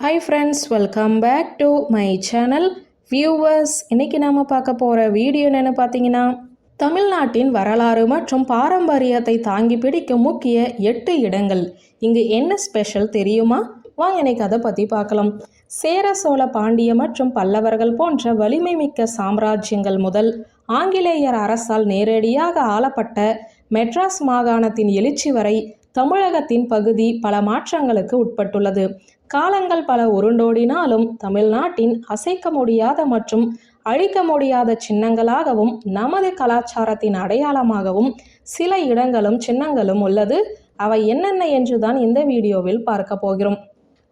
Hi friends welcome back to my channel viewers இன்றைக்கி நாம் பார்க்க போகிற வீடியோ என்னென்னு பார்த்தீங்கன்னா தமிழ்நாட்டின் வரலாறு மற்றும் பாரம்பரியத்தை தாங்கி பிடிக்கும் முக்கிய எட்டு இடங்கள். இங்கு என்ன ஸ்பெஷல் தெரியுமா? வாங்க இன்னைக்கு அதை பற்றி பார்க்கலாம். சேர சோழ பாண்டிய மற்றும் பல்லவர்கள் போன்ற வலிமை மிக்க சாம்ராஜ்யங்கள் முதல் ஆங்கிலேயர் அரசால் நேரடியாக ஆளப்பட்ட மெட்ராஸ் மாகாணத்தின் எழுச்சி வரை தமிழகத்தின் பகுதி பல மாற்றங்களுக்கு உட்பட்டுள்ளது. காலங்கள் பல உருண்டோடினாலும் தமிழ்நாட்டின் அசைக்க முடியாத மற்றும் அழிக்க முடியாத சின்னங்களாகவும் நமது கலாச்சாரத்தின் அடையாளமாகவும் சில இடங்களும் சின்னங்களும் உள்ளது. அவை என்னென்ன என்றுதான் இந்த வீடியோவில் பார்க்க போகிறோம்.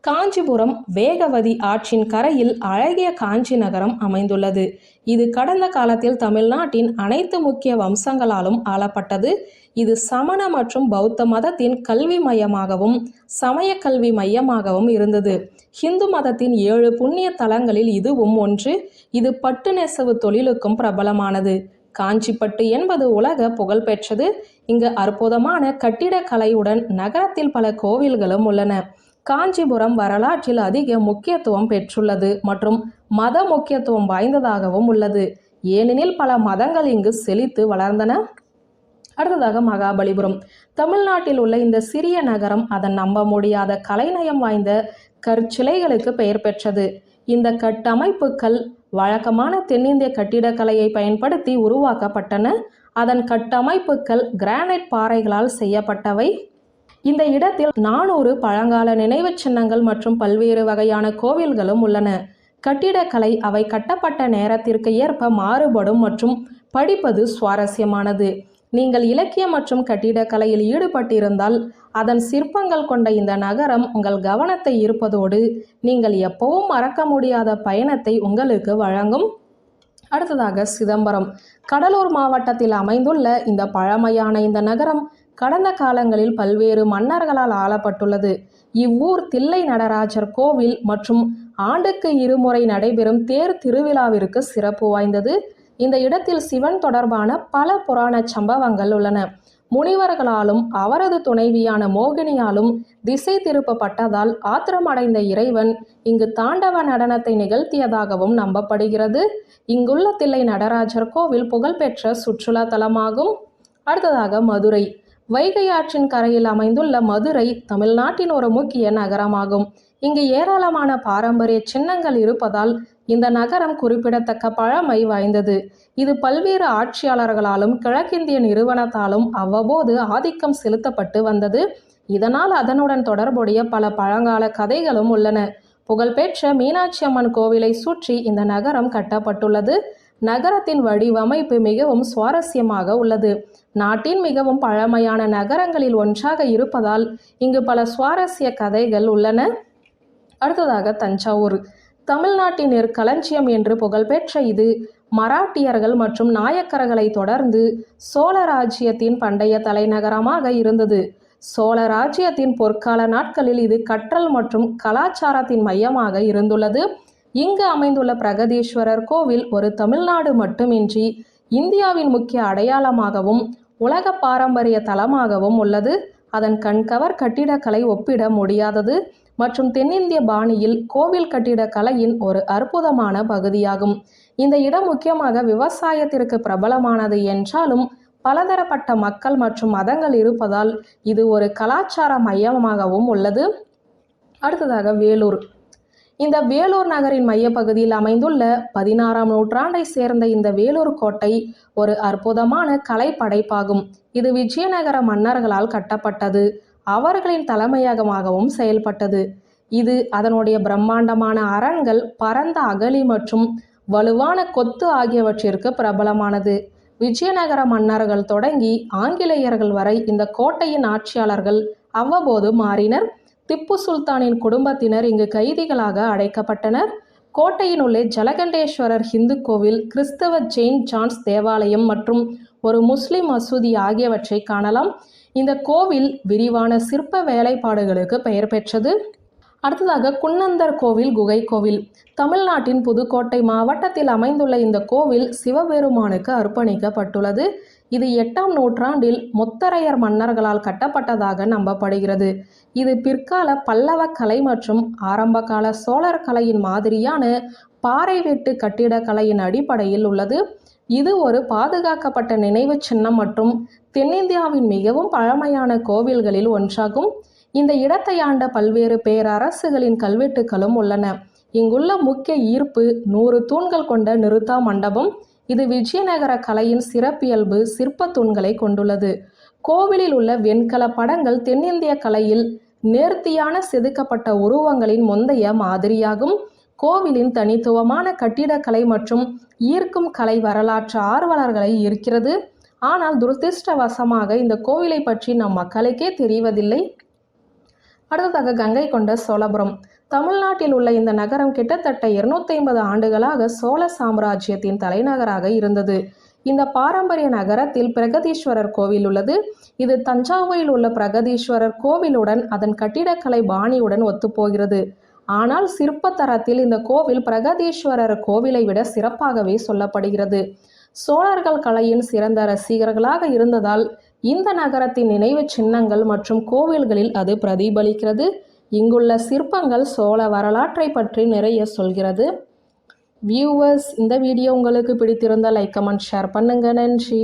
காஞ்சிபுரம் வேகவதி ஆற்றின் கரையில் அழகிய காஞ்சி நகரம் அமைந்துள்ளது. இது கடந்த காலத்தில் தமிழ்நாட்டின் அனைத்து முக்கிய வம்சங்களாலும் ஆளப்பட்டது. இது சமண மற்றும் பௌத்த மதத்தின் கல்வி மையமாகவும் சமய கல்வி மையமாகவும் இருந்தது. ஹிந்து மதத்தின் ஏழு புண்ணிய தலங்களில் இதுவும் ஒன்று. இது பட்டு நெசவு தொழிலுக்கும் பிரபலமானது. காஞ்சிப்பட்டு என்பது உலக புகழ்பெற்றது இங்கு அற்புதமான கட்டிடக்கலையுடன் நகரத்தில் பல கோவில்களும் உள்ளன. காஞ்சிபுரம் வரலாற்றில் அதிக முக்கியத்துவம் பெற்றுள்ளது மற்றும் மத முக்கியத்துவம் வாய்ந்ததாகவும் உள்ளது. ஏனெனில் பல மதங்கள் இங்கு செழித்து வளர்ந்தன. அடுத்ததாக மகாபலிபுரம். தமிழ்நாட்டில் உள்ள இந்த சிறிய நகரம் அதன் நம்ப முடியாத கலைநயம் வாய்ந்த கற்சிலைகளுக்கு பெயர் பெற்றது. இந்த கட்டமைப்புகள் வழக்கமான தென்னிந்திய கட்டிடக்கலையை பயன்படுத்தி உருவாக்கப்பட்டன. அதன் கட்டமைப்புகள் கிரானைட் பாறைகளால் செய்யப்பட்டவை. இந்த இடத்தில் நானூறு பழங்கால நினைவுச் சின்னங்கள் மற்றும் பல்வேறு வகையான கோவில்களும் உள்ளன. கட்டிடக்கலை அவை கட்டப்பட்ட நேரத்திற்கு ஏற்ப மாறுபடும் மற்றும் படிப்பது சுவாரஸ்யமானது. நீங்கள் இலக்கியம் மற்றும் கட்டிடக்கலையில் ஈடுபட்டிருந்தால் அதன் சிற்பங்கள் கொண்ட இந்த நகரம் உங்கள் கவனத்தை ஈர்ப்பதோடு நீங்கள் எப்பவும் மறக்க முடியாத பயணத்தை உங்களுக்கு வழங்கும். அடுத்ததாக சிதம்பரம். கடலூர் மாவட்டத்தில் அமைந்துள்ள இந்த பழமையான இந்த நகரம் கடந்த காலங்களில் பல்வேறு மன்னர்களால் ஆளப்பட்டுள்ளது. இவ்வூர் தில்லை நடராஜர் கோவில் மற்றும் ஆண்டுக்கு இருமுறை நடைபெறும் தேர் திருவிழாவிற்கு சிறப்பு வாய்ந்தது. இந்த இடத்தில் சிவன் தொடர்பான பல புராண சம்பவங்கள் உள்ளன. முனிவர்களாலும் அவரது துணைவியான மோகினியாலும் திசை திருப்பப்பட்டதால் ஆத்திரமடைந்த இறைவன் இங்கு தாண்டவ நடனத்தை நிகழ்த்தியதாகவும் நம்பப்படுகிறது. இங்குள்ள தில்லை நடராஜர் கோவில் புகழ்பெற்ற சுற்றுலா தலமாகும் அடுத்ததாக மதுரை. வைகை ஆற்றின் கரையில் அமைந்துள்ள மதுரை தமிழ்நாட்டின் ஒரு முக்கிய நகரமாகும். இங்கு ஏராளமான பாரம்பரிய சின்னங்கள் இருப்பதால் இந்த நகரம் குறிப்பிடத்தக்க பழமை வாய்ந்தது. இது பல்வேறு ஆட்சியாளர்களாலும் கிழக்கிந்திய நிறுவனத்தாலும் அவ்வப்போது ஆதிக்கம் செலுத்தப்பட்டு வந்தது. இதனால் அதனுடன் தொடர்புடைய பல பழங்கால கதைகளும் உள்ளன. புகழ்பெற்ற மீனாட்சி அம்மன் கோவிலை சுற்றி இந்த நகரம் கட்டப்பட்டுள்ளது. நகரத்தின் வடிவமைப்பு மிகவும் சுவாரஸ்யமாக உள்ளது. நாட்டின் மிகவும் பழமையான நகரங்களில் ஒன்றாக இருப்பதால் இங்கு பல சுவாரஸ்ய கதைகள் உள்ளன. அடுத்ததாக தஞ்சாவூர். தமிழ்நாட்டின் நெற்களஞ்சியம் என்று புகழ்பெற்ற இது மராட்டியர்கள் மற்றும் நாயக்கர்களை தொடர்ந்து சோழ ராஜ்யத்தின் பண்டைய தலைநகரமாக இருந்தது. சோழ ராஜ்யத்தின் பொற்கால நாட்களில் இது கற்றல் மற்றும் கலாச்சாரத்தின் மையமாக இருந்துள்ளது. இங்கு அமைந்துள்ள பிரகதீஸ்வரர் கோவில் ஒரு தமிழ்நாடு மட்டுமின்றி இந்தியாவின் முக்கிய அடையாளமாகவும் உலக பாரம்பரிய தலமாகவும் உள்ளது. அதன் கண்கவர் கட்டிடக்கலை ஒப்பிட முடியாதது மற்றும் தென்னிந்திய பாணியில் கோவில் கட்டிடக்கலையின் ஒரு அற்புதமான பகுதியாகும். இந்த இடம் முக்கியமாக விவசாயத்திற்கு பிரபலமானது என்றாலும் பலதரப்பட்ட மக்கள் மற்றும் மதங்கள் இருப்பதால் இது ஒரு கலாச்சார மையமாகவும் உள்ளது. அடுத்ததாக வேலூர். இந்த வேலூர் நகரின் மையப்பகுதியில் அமைந்துள்ள பதினாறாம் நூற்றாண்டை சேர்ந்த இந்த வேலூர் கோட்டை ஒரு அற்புதமான கலை படைப்பாகும் இது விஜயநகர மன்னர்களால் கட்டப்பட்டது. அவர்களின் தலைமையகமாகவும் செயல்பட்டது. இது அதனுடைய பிரம்மாண்டமான அரண்கள் பரந்த அகலி மற்றும் வலுவான கொத்து ஆகியவற்றிற்கு பிரபலமானது. விஜயநகர மன்னர்கள் தொடங்கி ஆங்கிலேயர்கள் வரை இந்த கோட்டையின் ஆட்சியாளர்கள் அவ்வப்போது மாறினர். திப்பு சுல்தானின் குடும்பத்தினர் இங்கு கைதிகளாக அடைக்கப்பட்டனர். கோட்டையின் உள்ளே ஜலகண்டேஸ்வரர் ஹிந்து கோவில் கிறிஸ்தவ ஜெயின் ஜான்ஸ் தேவாலயம் மற்றும் ஒரு முஸ்லிம் மசூதி ஆகியவற்றை காணலாம். இந்த கோவில் விரிவான சிற்ப வேலைப்பாடுகளுக்கு பெயர் பெற்றது. அடுத்ததாக குன்னந்தர் கோவில் குகை கோவில். தமிழ்நாட்டின் புதுக்கோட்டை மாவட்டத்தில் அமைந்துள்ள இந்த கோவில் சிவபெருமானுக்கு அர்ப்பணிக்கப்பட்டுள்ளது. இது எட்டாம் நூற்றாண்டில் முத்தரையர் மன்னர்களால் கட்டப்பட்டதாக நம்பப்படுகிறது. இது பிற்கால பல்லவ கலை மற்றும் ஆரம்பகால சோழர் கலையின் மாதிரியான பாறை வெட்டு கட்டிடக்கலையின் அடிப்படையில் உள்ளது. இது ஒரு பாதுகாக்கப்பட்ட நினைவு சின்னம் மற்றும் தென்னிந்தியாவின் மிகவும் பழமையான கோவில்களில் ஒன்றாகும். இந்த இடத்தை ஆண்ட பல்வேறு பேரரசுகளின் கல்வெட்டுகளும் உள்ளன. இங்குள்ள முக்கிய ஈர்ப்பு நூறு தூண்கள் கொண்ட நிறுத்தா மண்டபம். இது விஜயநகர கலையின் சிறப்பியல்பு சிற்ப தூண்களை கொண்டுள்ளது. கோவிலில் உள்ள வெண்கல படங்கள் தென்னிந்திய கலையில் நேர்த்தியான செதுக்கப்பட்ட உருவங்களின் முந்தைய மாதிரியாகும். கோவிலின் தனித்துவமான கட்டிடக்கலை மற்றும் ஈர்க்கும் கலை வரலாற்று ஆர்வலர்களை ஈர்க்கிறது. ஆனால் துரதிருஷ்டவசமாக இந்த கோவிலை பற்றி நம் மக்களுக்கே தெரிவதில்லை. அடுத்ததாக கங்கை கொண்ட சோழபுரம். தமிழ்நாட்டில் உள்ள இந்த நகரம் கிட்டத்தட்ட இருநூத்தி ஐம்பது ஆண்டுகளாக சோழ சாம்ராஜ்யத்தின் தலைநகராக இருந்தது. இந்த பாரம்பரிய நகரத்தில் பிரகதீஸ்வரர் கோவில் உள்ளது. இது தஞ்சாவூரில் உள்ள பிரகதீஸ்வரர் கோவிலுடன் அதன் கட்டிடக்கலை பாணியுடன் ஒத்துப்போகிறது. ஆனால் சிற்ப தரத்தில் இந்த கோவில் பிரகதீஸ்வரர் கோவிலை விட சிறப்பாகவே சொல்லப்படுகிறது. சோழர்கள் கலையின் சிறந்த ரசிகர்களாக இருந்ததால் இந்த நகரத்தின் நினைவு சின்னங்கள் மற்றும் கோவில்களில் அது பிரதிபலிக்கிறது. இங்குள்ள சிற்பங்கள் சோழ வரலாற்றை பற்றி நிறைய சொல்கிறது. வியூவர்ஸ் இந்த வீடியோ உங்களுக்கு பிடித்திருந்தால் லைக் கமெண்ட் ஷேர் பண்ணுங்க. நன்றி.